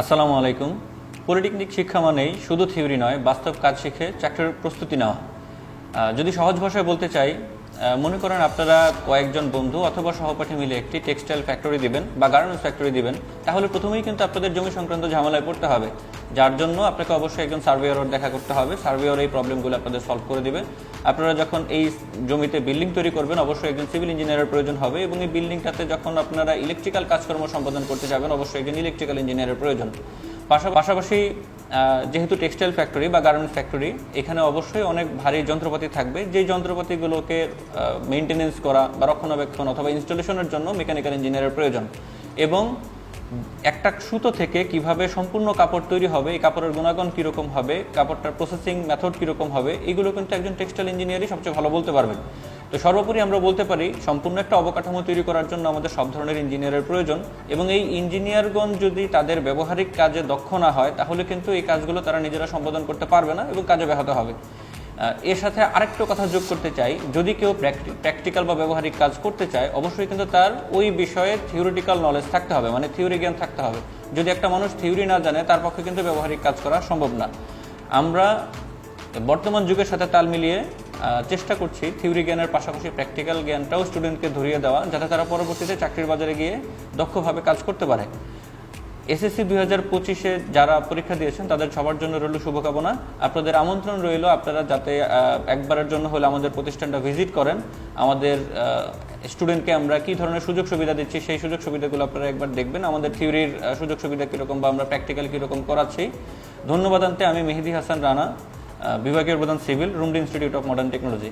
আসসালামু আলাইকুম। পলিটেকনিক শিক্ষা মানেই শুধু থিওরি নয়, বাস্তব কাজ শিখে চাকরির প্রস্তুতি নেওয়া। যদি সহজ ভাষায় বলতে চাই মনে করেন আপনারা কয়েকজন বন্ধু অথবা সহপাঠী মিলে একটি টেক্সটাইল ফ্যাক্টরি দিবেন বা গার্মেন্টস ফ্যাক্টরি দিবেন, তাহলে প্রথমেই কিন্তু আপনাদের জমি সংক্রান্ত ঝামেলায় পড়তে হবে। যার জন্য আপনাকে অবশ্যই একজন সার্ভেয়ার দেখা করতে হবে। সার্ভেয়ার এই প্রবলেমগুলো আপনাদের সলভ করে দিবে। আপনারা যখন এই জমিতে বিল্ডিং তৈরি করবেন, অবশ্যই একজন সিভিল ইঞ্জিনিয়ারের প্রয়োজন হবে এবং এই বিল্ডিংটাতে যখন আপনারা ইলেকট্রিক্যাল কাজকর্ম সম্পাদন করতে যাবেন, অবশ্যই একজন ইলেকট্রিক্যাল ইঞ্জিনিয়ারের প্রয়োজন। পাশা- পাশাপাশি যেহেতু টেক্সটাইল ফ্যাক্টরি বা গার্মেন্টস ফ্যাক্টরি এখানে অবশ্যই অনেক ভারী যন্ত্রপাতি থাকবে। যেই যন্ত্রপাতিগুলোকে মেনটেনেন্স করা বা রক্ষণাবেক্ষণ অথবা ইনস্টলেশনের জন্য মেকানিক্যাল ইঞ্জিনিয়ারের প্রয়োজন। এবং একটা সুতো থেকে কীভাবে সম্পূর্ণ কাপড় তৈরি হবে, এই কাপড়ের গুণাগুণ কীরকম হবে, কাপড়টার প্রসেসিং মেথড কীরকম হবে, এগুলো কিন্তু একজন টেক্সটাইল ইঞ্জিনিয়ারই সবচেয়ে ভালো বলতে পারবেন। তো সর্বোপরি আমরা বলতে পারি, সম্পূর্ণ একটা অবকাঠামো তৈরি করার জন্য আমাদের সব ধরনের ইঞ্জিনিয়ারের প্রয়োজন এবং এই ইঞ্জিনিয়ারগণ যদি তাদের ব্যবহারিক কাজে দক্ষ না হয়, তাহলে কিন্তু এই কাজগুলো তারা নিজেরা সম্পাদন করতে পারবে না এবং কাজে ব্যাহত হবে। এর সাথে আরেকটা কথা যোগ করতে চাই, যদি কেউ প্র্যাকটিক্যাল বা ব্যবহারিক কাজ করতে চায়, অবশ্যই কিন্তু তার ওই বিষয়ে থিওরিটিক্যাল নলেজ থাকতে হবে মানে থিওরি জ্ঞান থাকতে হবে। যদি একটা মানুষ থিওরি না জানে, তার পক্ষে কিন্তু ব্যবহারিক কাজ করা সম্ভব না। আমরা বর্তমান যুগের সাথে তাল মিলিয়ে চেষ্টা করছি থিওরি জ্ঞানের পাশাপাশি প্র্যাকটিক্যাল জ্ঞানটাও স্টুডেন্টকে ধরিয়ে দেওয়া, যাতে তারা পরবর্তীতে চাকরির বাজারে গিয়ে দক্ষভাবে কাজ করতে পারে। এসএসসি দুই হাজার পঁচিশে যারা পরীক্ষা দিয়েছেন, তাদের সবার জন্য রইল শুভকামনা। আপনাদের আমন্ত্রণ রইল, আপনারা যাতে একবারের জন্য হলে আমাদের প্রতিষ্ঠানটা ভিজিট করেন। আমাদের স্টুডেন্টকে আমরা কি ধরনের সুযোগ সুবিধা দিচ্ছি, সেই সুযোগ সুবিধাগুলো আপনারা একবার দেখবেন। আমাদের থিওরির সুযোগ সুবিধা কীরকম বা আমরা প্র্যাকটিক্যাল কীরকম করাচ্ছি। ধন্যবাদ আনতে, আমি মেহেদি হাসান রানা। বিভাগীয় প্রধান সিভিল রুমডি ইনস্টিটিউট অফ মডার্ন টেকনোলজি।